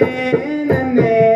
nene, nene.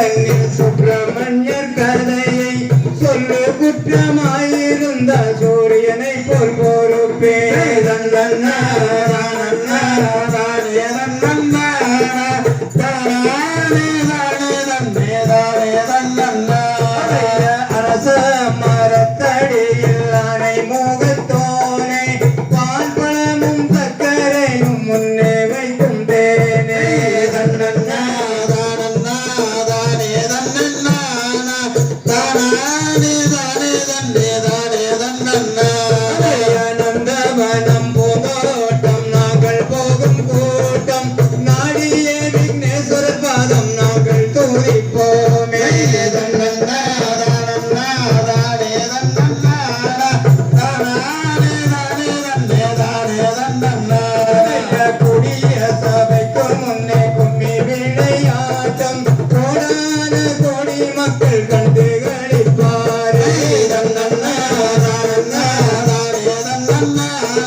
கண்ணில் சுப்பிரமணியர் கதையை சொல்லு குற்றமாயிருந்த சூரியனை போல் பொறுப்பே தந்தன்னா தந்தன்னா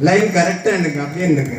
லைன் கரெக்டா எனக்கு அப்படியே எனக்கு